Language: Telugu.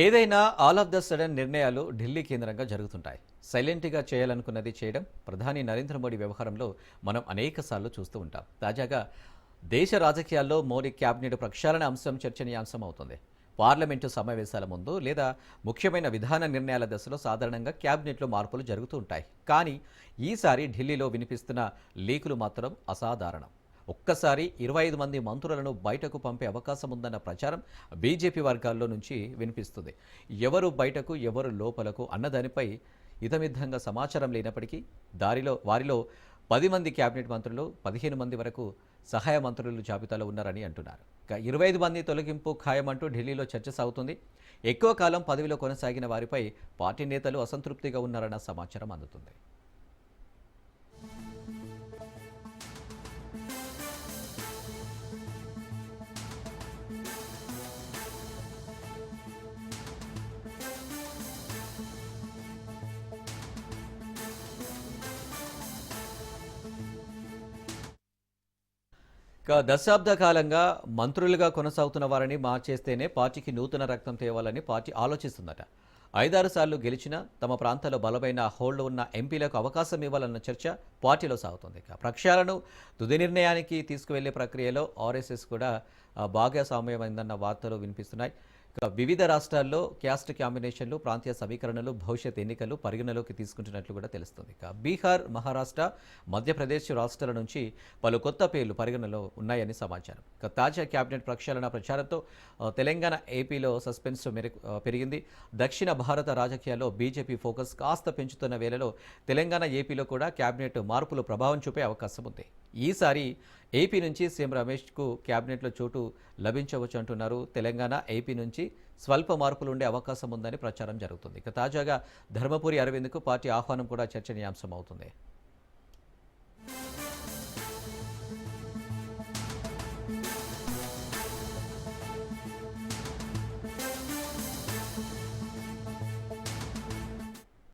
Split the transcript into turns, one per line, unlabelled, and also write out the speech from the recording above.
ఏదైనా ఆల్ ఆఫ్ ద సడన్ నిర్ణయాలు ఢిల్లీ కేంద్రంగా జరుగుతుంటాయి. సైలెంట్గా చేయాలనుకున్నది చేయడం ప్రధాని నరేంద్ర మోడీ వ్యవహారంలో మనం అనేక సార్లు చూస్తూ ఉంటాం. తాజాగా దేశ రాజకీయాల్లో మోడీ క్యాబినెట్ ప్రక్షాళన అంశం చర్చనీయాంశం అవుతుంది. పార్లమెంటు సమావేశాల ముందు లేదా ముఖ్యమైన విధాన నిర్ణయాల దశలో సాధారణంగా క్యాబినెట్లో మార్పులు జరుగుతూ ఉంటాయి. కానీ ఈసారి ఢిల్లీలో వినిపిస్తున్న లీకులు మాత్రం అసాధారణం. ఒక్కసారి ఇరవై ఐదు మంది మంత్రులను బయటకు పంపే అవకాశం ఉందన్న ప్రచారం బీజేపీ వర్గాల్లో నుంచి వినిపిస్తుంది. ఎవరు బయటకు ఎవరు లోపలకు అన్నదానిపై ఇతమిద్ధంగా సమాచారం లేనప్పటికీ దారిలో వారిలో పది మంది కేబినెట్ మంత్రులు పదిహేను మంది వరకు సహాయ మంత్రులు జాబితాలో ఉన్నారని అంటున్నారు. ఇక ఇరవై ఐదు మంది తొలగింపు ఖాయమంటూ ఢిల్లీలో చర్చ సాగుతుంది. ఎక్కువ కాలం పదవిలో కొనసాగిన వారిపై పార్టీ నేతలు అసంతృప్తిగా ఉన్నారన్న సమాచారం అందుతుంది. ఇక దశాబ్ద కాలంగా మంత్రులుగా కొనసాగుతున్న వారిని మార్చేస్తేనే పార్టీకి నూతన రక్తం తేవాలని పార్టీ ఆలోచిస్తుందట. ఐదారు సార్లు గెలిచినా తమ ప్రాంతాల్లో బలమైన హోల్డ్ ఉన్న ఎంపీలకు అవకాశం ఇవ్వాలన్న చర్చ పార్టీలో సాగుతుంది. ఇక ప్రక్షాళను తుది నిర్ణయానికి తీసుకువెళ్ళే ప్రక్రియలో ఆర్ఎస్ఎస్ కూడా భాగస్వామ్యమైందన్న వార్తలు వినిపిస్తున్నాయి. వివిధ రాష్ట్రాల్లో క్యాస్ట్ కాంబినేషన్లు ప్రాంతీయ సమీకరణలు భవిష్యత్ ఎన్నికలు పరిగణలోకి తీసుకుంటున్నట్లు కూడా తెలుస్తుంది. బీహార్ మహారాష్ట్ర మధ్యప్రదేశ్ రాష్ట్రాల నుంచి పలు కొత్త పేర్లు పరిగణలో ఉన్నాయని సమాచారం. ఇక తాజా కేబినెట్ ప్రక్షాళన ప్రచారంతో తెలంగాణ ఏపీలో సస్పెన్స్ పెరిగింది. దక్షిణ భారత రాజకీయాల్లో బీజేపీ ఫోకస్ కాస్త పెంచుతున్న వేళలో తెలంగాణ ఏపీలో కూడా కేబినెట్ మార్పులు ప్రభావం చూపే అవకాశం ఉంది. ఈసారి ఏపీ నుంచి సీఎం రమేష్కు కేబినెట్లో చోటు లభించవచ్చు అంటున్నారు తెలంగాణ ఏపీ నుంచి స్వల్ప మార్పులు ఉండే అవకాశం ఉందని ప్రచారం జరుగుతుంది. ఇక తాజాగా ధర్మపురి అరవింద్కు పార్టీ ఆహ్వానం కూడా చర్చనీయాంశం అవుతుంది